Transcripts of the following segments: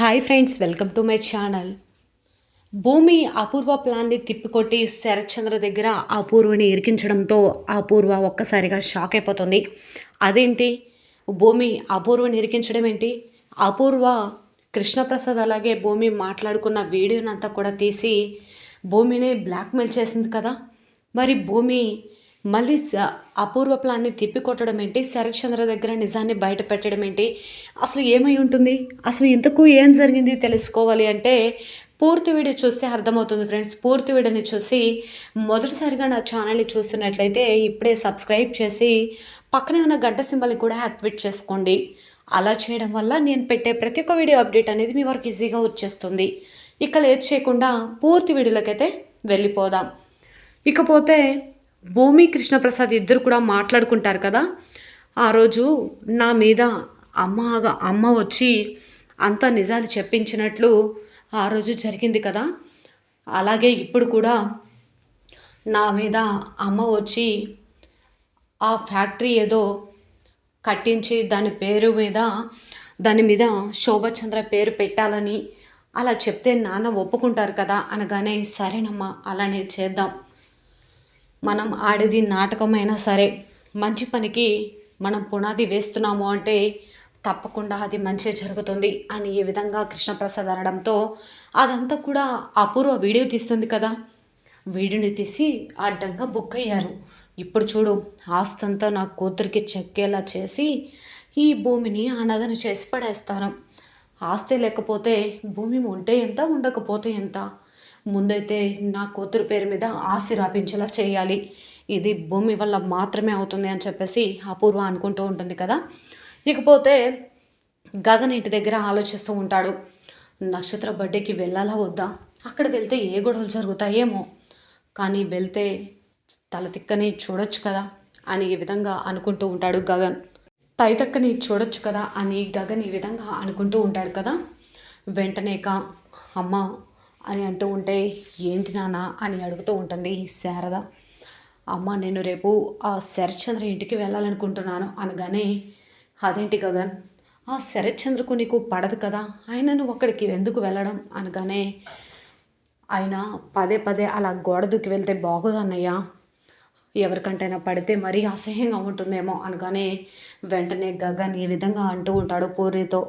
Hi friends welcome to my channel Bhumi Apurva ప్లాన్ని తిప్పికొట్టి శరత్చంద్ర దగ్గర అపూర్వని ఇరికించడంతో అపూర్వ ఒక్కసారిగా షాక్ అయిపోతుంది. అదేంటి? భూమి అపూర్వని ఇరికించడం ఏంటి? అపూర్వ కృష్ణప్రసాద్ అలాగే భూమి మాట్లాడుకున్న వీడియోనంతా కూడా తీసి భూమిని బ్లాక్మెయిల్ చేసింది కదా? మరి భూమి మళ్ళీ అపూర్వ ప్లాన్ని తిప్పికొట్టడం ఏంటి? శరత్చంద్ర దగ్గర నిజాన్ని బయట పెట్టడం ఏంటి? అసలు ఏమై ఉంటుంది? అసలు ఇంతకు ఏం జరిగింది తెలుసుకోవాలి అంటే పూర్తి వీడియో చూస్తే అర్థమవుతుంది ఫ్రెండ్స్. పూర్తి వీడియోని చూసి మొదటిసారిగా నా ఛానల్ని చూస్తున్నట్లయితే ఇప్పుడే సబ్స్క్రైబ్ చేసి పక్కనే ఉన్న గంట సింబల్ని కూడా యాక్టివేట్ చేసుకోండి. అలా చేయడం వల్ల నేను పెట్టే ప్రతి ఒక్క వీడియో అప్డేట్ అనేది మీ వరకు ఈజీగా వచ్చేస్తుంది. ఇక లేట్ చేయకుండా పూర్తి వీడియోలకైతే వెళ్ళిపోదాం. ఇకపోతే భూమి కృష్ణప్రసాద్ ఇద్దరు కూడా మాట్లాడుకుంటారు కదా. ఆ రోజు నా మీద అమ్మ అమ్మ వచ్చి అంత నిజాలు చెప్పించినట్లు ఆ రోజు జరిగింది కదా. అలాగే ఇప్పుడు కూడా నా మీద అమ్మ వచ్చి ఆ ఫ్యాక్టరీ ఏదో కట్టించి దాని పేరు మీద దాని మీద శోభచంద్ర పేరు పెట్టాలని అలా చెప్తే నాన్న ఒప్పుకుంటారు కదా అనగానే సరేనమ్మా అలానే చేద్దాం. మనం ఆడేది నాటకమైనా సరే మంచి పనికి మనం పునాది వేస్తున్నాము అంటే తప్పకుండా అది మంచి జరుగుతుంది అని ఈ విధంగా కృష్ణప్రసాద్ అనడంతో అదంతా కూడా అపూర్వ వీడియో తీస్తుంది కదా. వీడియోని తీసి అడ్డంగా బుక్ అయ్యారు. ఇప్పుడు చూడు ఆస్తంతా నా కూతురికి చెక్కేలా చేసి ఈ భూమిని అనాథను చేసి పడేస్తాను. ఆస్తి లేకపోతే భూమి ఉంటే ఎంత ఉండకపోతే ఎంత? ముందైతే నా కూతురు పేరు మీద ఆస్తి రాపించేలా చేయాలి. ఇది భూమి వల్ల మాత్రమే అవుతుంది అని చెప్పేసి అపూర్వ అనుకుంటూ ఉంటుంది కదా. ఇకపోతే గగన్ ఇంటి దగ్గర ఆలోచిస్తూ ఉంటాడు. నక్షత్ర బర్త్డేకి వెళ్ళాలా వద్దా? అక్కడ వెళ్తే ఏ గొడవలు జరుగుతాయేమో. కానీ వెళ్తే తల తిక్కని చూడొచ్చు కదా అని ఈ విధంగా అనుకుంటూ ఉంటాడు గగన్. తైతక్కని చూడొచ్చు కదా అని గగన్ ఈ విధంగా అనుకుంటూ ఉంటాడు కదా. వెంటనే అమ్మ అని అంటూ ఉంటే ఏంటి నాన్న? అని అడుగుతూ ఉంటుంది శారద. అమ్మ నేను రేపు ఆ శరత్చంద్ర ఇంటికి వెళ్ళాలనుకుంటున్నాను అనగానే అదేంటి గగన్? ఆ శరత్చంద్రకు నీకు పడదు కదా. ఆయన నువ్వు అక్కడికి ఎందుకు వెళ్ళడం? అనగానే ఆయన పదే పదే అలా గోడ దూకి వెళ్తే బాగోదన్నయ్యా ఎవరికంటైనా పడితే మరీ అసహ్యంగా ఉంటుందేమో అనగానే వెంటనే గగన్ ఈ విధంగా అంటూ ఉంటాడు పూర్ణితో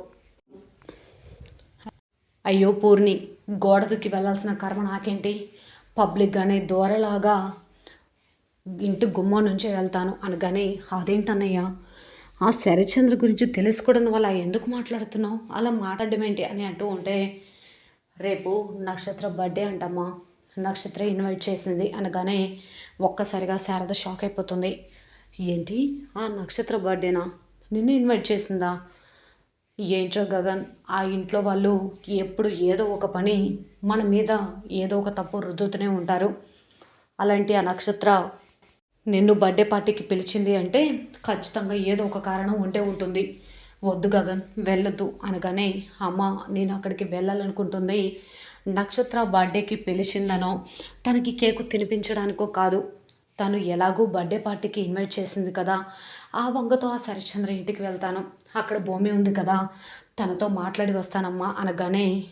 అయ్యో పూర్ణి గోడ దుక్కి వెళ్ళాల్సిన కర్మ నాకేంటి? పబ్లిక్గానే దూరలాగా ఇంటి గుమ్మం నుంచి వెళ్తాను అనగానే అదేంటన్నయ్యా? ఆ శరచంద్ర గురించి తెలుసుకోవడం వల్ల ఎందుకు మాట్లాడుతున్నావు? అలా మాట్లాడడం ఏంటి? అని అంటూ ఉంటే రేపు నక్షత్ర బర్త్డే అంటమ్మా. నక్షత్ర ఇన్వైట్ చేసింది. అనగానే ఒక్కసారిగా శారద షాక్ అయిపోతుంది. ఏంటి? ఆ నక్షత్ర బర్త్డేనా? నిన్ను ఇన్వైట్ చేసిందా? ఏంటో గగన్ ఆ ఇంట్లో వాళ్ళు ఎప్పుడు ఏదో ఒక పని మన మీద ఏదో ఒక తప్పు రుద్దుతూనే ఉంటారు. అలాంటి ఆ నక్షత్ర నిన్ను బర్త్డే పార్టీకి పిలిచింది అంటే ఖచ్చితంగా ఏదో ఒక కారణం ఉంటే ఉంటుంది. వద్దు గగన్ వెళ్ళొద్దు అనగానే అమ్మ నేను అక్కడికి వెళ్ళాలనుకుంటుంది. నక్షత్ర బర్త్డేకి పిలిచిందనో తనకి కేకు తినిపించడానికో కాదు. తను ఎలాగూ బర్త్డే పార్టీకి ఇన్వైట్ చేసింది కదా. ఆ వంగతో ఆ శరత్చంద్ర ఇంటికి వెళ్తాను. అక్కడ భూమి ఉంది కదా. తనతో మాట్లాడి వస్తానమ్మా అనగానే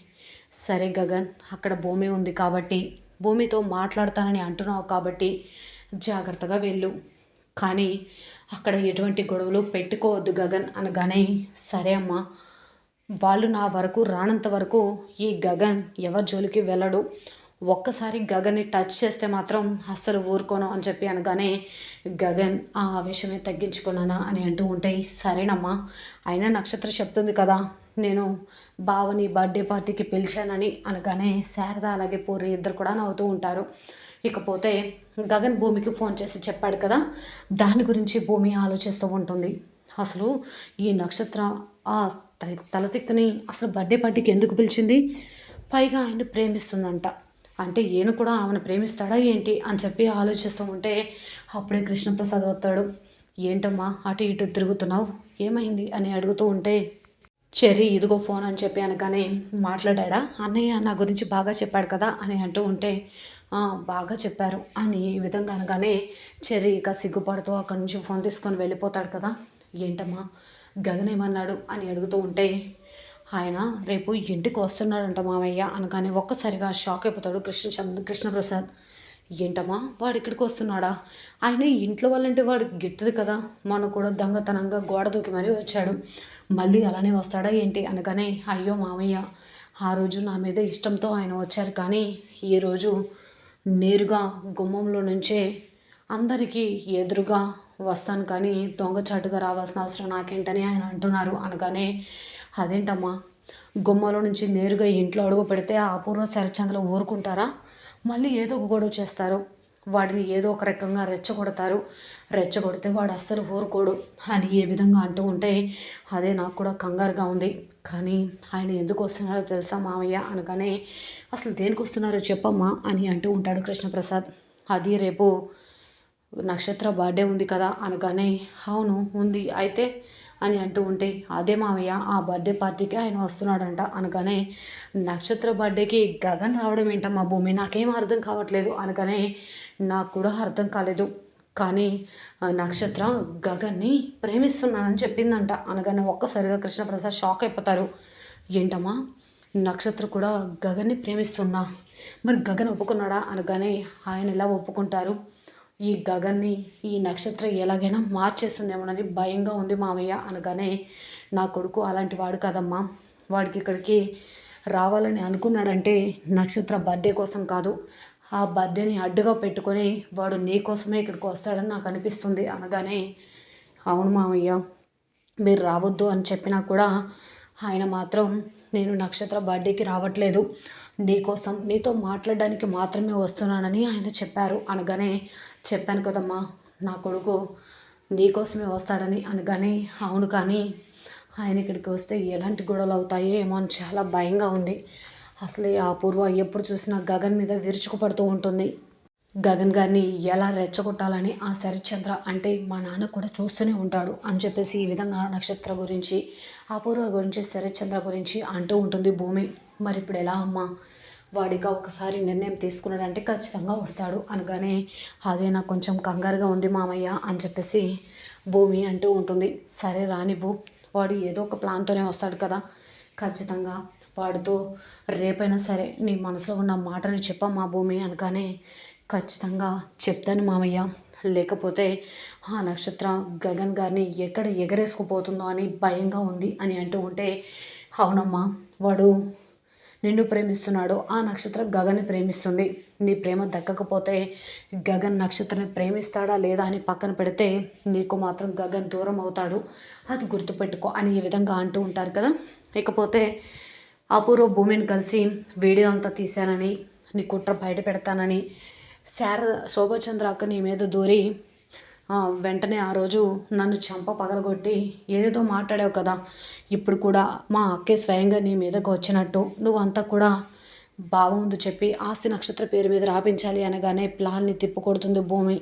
సరే గగన్ అక్కడ భూమి ఉంది కాబట్టి భూమితో మాట్లాడతానని అంటున్నావు కాబట్టి జాగ్రత్తగా వెళ్ళు. కానీ అక్కడ ఎటువంటి గొడవలు పెట్టుకోవద్దు గగన్ అనగానే సరే అమ్మా. వాళ్ళు నా వరకు రానంత వరకు ఈ గగన్ ఎవరి జోలికి వెళ్ళడు. ఒక్కసారి గగన్ని టచ్ చేస్తే మాత్రం అస్సలు ఊరుకోను అని చెప్పి అనగానే గగన్ ఆ ఆవేశమే తగ్గించుకున్నానా అని అంటూ ఉంటాయి సరేనమ్మా అయినా నక్షత్ర చెప్తుంది కదా నేను బావని బర్త్డే పార్టీకి పిలిచానని అనగానే శారద అలాగే పూరి ఇద్దరు కూడా నవ్వుతూ ఉంటారు. ఇకపోతే గగన్ భూమికి ఫోన్ చేసి చెప్పాడు కదా దాని గురించి భూమి ఆలోచిస్తూ ఉంటుంది. అసలు ఈ నక్షత్ర ఆ త- తలతిక్కని అసలు బర్త్డే పార్టీకి ఎందుకు పిలిచింది? పైగా ఆయన ప్రేమిస్తుందంట. అంటే ఈయన కూడా ఆమెను ప్రేమిస్తాడా ఏంటి అని చెప్పి ఆలోచిస్తూ ఉంటే అప్పుడే కృష్ణప్రసాద్ వస్తాడు. ఏంటమ్మా అటు ఇటు తిరుగుతున్నావు? ఏమైంది? అని అడుగుతూ ఉంటే చెర్రీ ఇదిగో ఫోన్ అని చెప్పి అనగానే మాట్లాడా అన్నయ్య నా గురించి బాగా చెప్పాడు కదా అని అంటూ ఉంటే బాగా చెప్పారు అని ఈ విధంగా అనగానే చెర్రీ ఇక సిగ్గుపడుతూ అక్కడి నుంచి ఫోన్ తీసుకొని వెళ్ళిపోతాడు కదా? ఏంటమ్మా? గగన్ ఏమన్నాడు? అని అడుగుతూ ఉంటే ఆయన రేపు ఇంటికి వస్తున్నాడంట మామయ్య అనగానే ఒక్కసారిగా షాక్ అయిపోతాడు కృష్ణచంద్ర కృష్ణప్రసాద్. ఏంటమ్మా వాడు ఇక్కడికి వస్తున్నాడా? ఆయన ఇంట్లో వాళ్ళంటే వాడు గిట్టదు కదా. మన కూడా దొంగతనంగా గోడ దూకి మరీ వచ్చాడు. మళ్ళీ అలానే వస్తాడా ఏంటి అనగానే అయ్యో మామయ్య ఆ రోజు నా మీద ఇష్టంతో ఆయన వచ్చారు కానీ ఈరోజు నేరుగా గుమ్మంలో నుంచే అందరికీ ఎదురుగా వస్తాను కానీ దొంగచాటుగా రావాల్సిన అవసరం నాకేంటని ఆయన అంటున్నారు అనగానే అదేంటమ్మా? గుమ్మలో నుంచి నేరుగా ఇంట్లో అడుగు పెడితే ఆ పూర్వ శరచంద్రలు ఊరుకుంటారా? మళ్ళీ ఏదో ఒక గొడవ చేస్తారు. వాడిని ఏదో ఒక రకంగా రెచ్చగొడతారు. రెచ్చగొడితే వాడు అస్సలు ఊరుకోడు అని ఏ విధంగా అంటూ ఉంటే అదే నాకు కూడా కంగారుగా ఉంది. కానీ ఆయన ఎందుకు వస్తున్నారో తెలుసా మావయ్య అనగానే అసలు దేనికి వస్తున్నారో చెప్పమ్మా అని అంటూ ఉంటాడు కృష్ణప్రసాద్. అది రేపు నక్షత్ర బర్త్డే ఉంది కదా అనగానే అవును ఉంది. అయితే అని అంటూ ఉంటే అదే మామయ్య ఆ బర్త్డే పార్టీకి ఆయన వస్తున్నాడంట అనగానే నక్షత్ర బర్త్డేకి గగన్ రావడం ఏంటమ్మా భూమి? నాకేం అర్థం కావట్లేదు అనగానే నాకు కూడా అర్థం కాలేదు. కానీ నక్షత్ర గగన్ని ప్రేమిస్తున్నానని చెప్పిందంట. అనగానే ఒక్కసారిగా కృష్ణప్రసాద్ షాక్ అయిపోతారు. ఏంటమ్మా? నక్షత్ర కూడా గగన్ని ప్రేమిస్తుందా? మరి గగన్ ఒప్పుకున్నాడా? అనగానే ఆయన ఎలా ఒప్పుకుంటారు? ఈ గగన్ని ఈ నక్షత్రం ఎలాగైనా మార్చేస్తుందేమోనని భయంగా ఉంది మామయ్య అనగానే నా కొడుకు అలాంటి వాడు కదమ్మా. వాడికి ఇక్కడికి రావాలని అనుకున్నాడంటే నక్షత్ర బర్త్డే కోసం కాదు. ఆ బర్త్డేని అడ్డుగా పెట్టుకొని వాడు నీ కోసమే ఇక్కడికి వస్తాడని నాకు అనిపిస్తుంది అనగానే అవును మామయ్య మీరు రావద్దు అని చెప్పినా కూడా ఆయన మాత్రం నేను నక్షత్ర బర్త్డేకి రావట్లేదు. నీకోసం నీతో మాట్లాడడానికి మాత్రమే వస్తున్నానని ఆయన చెప్పారు. అనగానే చెప్పాను కదమ్మా నా కొడుకు నీకోసమే వస్తాడని అనగానే అవును కానీ ఆయన ఇక్కడికి వస్తే ఎలాంటి గొడవలు అవుతాయో ఏమో అని చాలా భయంగా ఉంది. అసలే ఆ పూర్వ ఎప్పుడు చూసినా గగన్ మీద విరుచుకుపడుతూ ఉంటుంది. గగన్ గారిని ఎలా రెచ్చగొట్టాలని ఆ శరత్చంద్ర అంటే మా నాన్న కూడా చూస్తూనే ఉంటాడు అని చెప్పేసి ఈ విధంగా నక్షత్ర గురించి అపూర్వ గురించి శరత్చంద్ర గురించి అంటూ ఉంటుంది భూమి. మరి ఇప్పుడు ఎలా అమ్మా? వాడిగా ఒకసారి నిర్ణయం తీసుకున్నాడంటే ఖచ్చితంగా వస్తాడు. అనగానే అదే నాకు కొంచెం కంగారుగా ఉంది మామయ్య అని చెప్పేసి భూమి అంటూ ఉంటుంది. సరే రానివ్వు వాడు ఏదో ఒక ప్లాన్తోనే వస్తాడు కదా. ఖచ్చితంగా వాడితో రేపైనా సరే నీ మనసులో ఉన్న మాటని చెప్పమ్మా భూమి అనగానే ఖచ్చితంగా చెప్తాను మామయ్య. లేకపోతే ఆ నక్షత్ర గగన్ గారిని ఎక్కడ ఎగరేసుకుపోతుందో అని భయంగా ఉంది అని అంటూ ఉంటే అవునమ్మా. వాడు నిన్ను ప్రేమిస్తున్నాడు. ఆ నక్షత్రం గగన్ని ప్రేమిస్తుంది. నీ ప్రేమ దక్కకపోతే గగన్ నక్షత్రాన్ని ప్రేమిస్తాడా లేదా అని పక్కన పెడితే నీకు మాత్రం గగన్ దూరం అవుతాడు. అది గుర్తుపెట్టుకో అని ఈ విధంగా అంటూ ఉంటారు కదా. ఇకపోతే అపూర్వ భూమిని కలిసి వీడియో అంతా తీశానని నీ కుట్ర బయట పెడతానని శారద శోభచంద్రాక అక్క నీ మీద దూరి వెంటనే ఆ రోజు నన్ను చంప పగలగొట్టి ఏదేదో మాట్లాడావు కదా. ఇప్పుడు కూడా మా అక్కే స్వయంగా నీ మీదకు వచ్చినట్టు. నువ్వంతా కూడా బాగుంది చెప్పి ఆస్తి నక్షత్ర పేరు మీద రాపించాలి అనగానే ప్లాన్ని తిప్పకొడుతుంది భూమి.